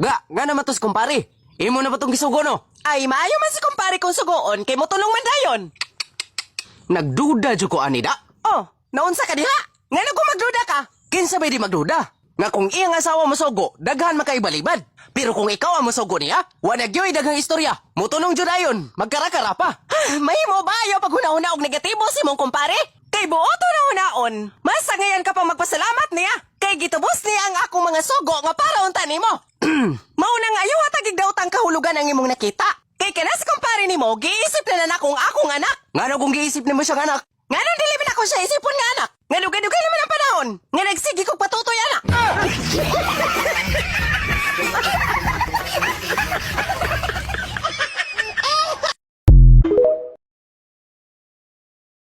Ga, nga naman tos kumpare. Imo na ba tong gisugo no? Ay, maayo man si kumpare kung sugoon kay mo tulong man dayon. Nagduda jud ko ani da. Oh, naunsa ka diha? Nga na kung magduda ka? Kinsa ba di magduda? Nga kung iyang asawa mo sugo, daghan makaibalibad. Pero kung ikaw ang musugo niya, wanag yo'y daghang istorya. Mutunong jud ayon, magkarakara pa. Ah, mahimo ba ayo pag hunahuna og negatibo si mong kumpare? Kay buoto na hunaon. Masa ngayon ka pa magpasalamat niya. Kay gitubos niya ang akong mga sugo nga para unta nimo. Mauna nga ayaw atagig daw tang kahulugan ang imong nakita. Kay kanas kumpare nimo, giisip na na akong akong anak. Ngano kung giisip nimo siyang anak? Nga nang dili man ako siya isipon nga anak. Nga dugay-dugay naman ang panahon. Nga nagsigi kog patutoy anak.